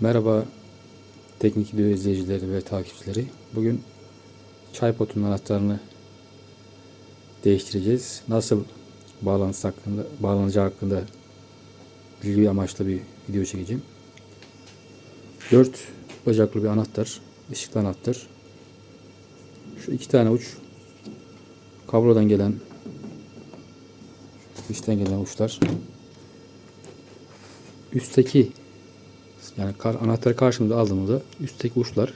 Merhaba teknik video izleyicileri ve takipçileri. Bugün çay potunun anahtarını değiştireceğiz. Nasıl bağlantısı hakkında, bağlanacağı hakkında bilgi amaçlı bir video çekeceğim. 4 bacaklı bir anahtar, ışıklı anahtar. Şu iki tane uç kablodan gelen içten gelen uçlar üstteki yani kar, anahtarı karşımıza aldığımızda üstteki uçlar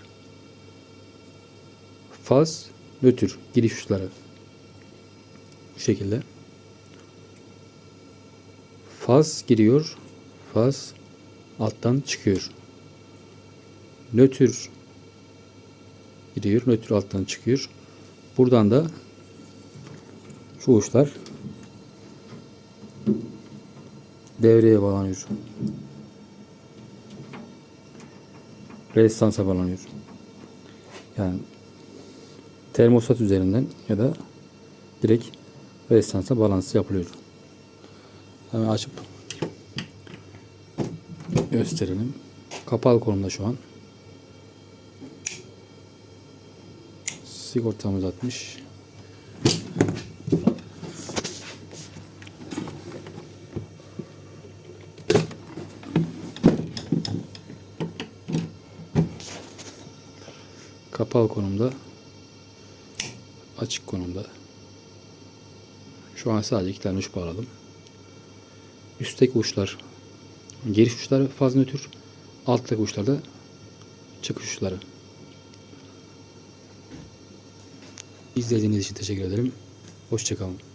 faz, nötr, giriş uçları. Bu şekilde. Faz giriyor, faz alttan çıkıyor. Nötr giriyor, nötr alttan çıkıyor. Buradan da şu uçlar devreye bağlanıyor. Rezistansa bağlanıyor. Yani termostat üzerinden ya da direkt rezistansa bağlantısı yapılıyor. Hemen açıp gösterelim. Kapalı konumda şu an. Sigortamız atmış. Kapalı konumda. Açık konumda. Şu an sadece iki tane uç bağladım. Üstteki uçlar giriş uçları faz nötr. Alttaki uçlar da çıkış uçları. İzlediğiniz için teşekkür ederim. Hoşçakalın.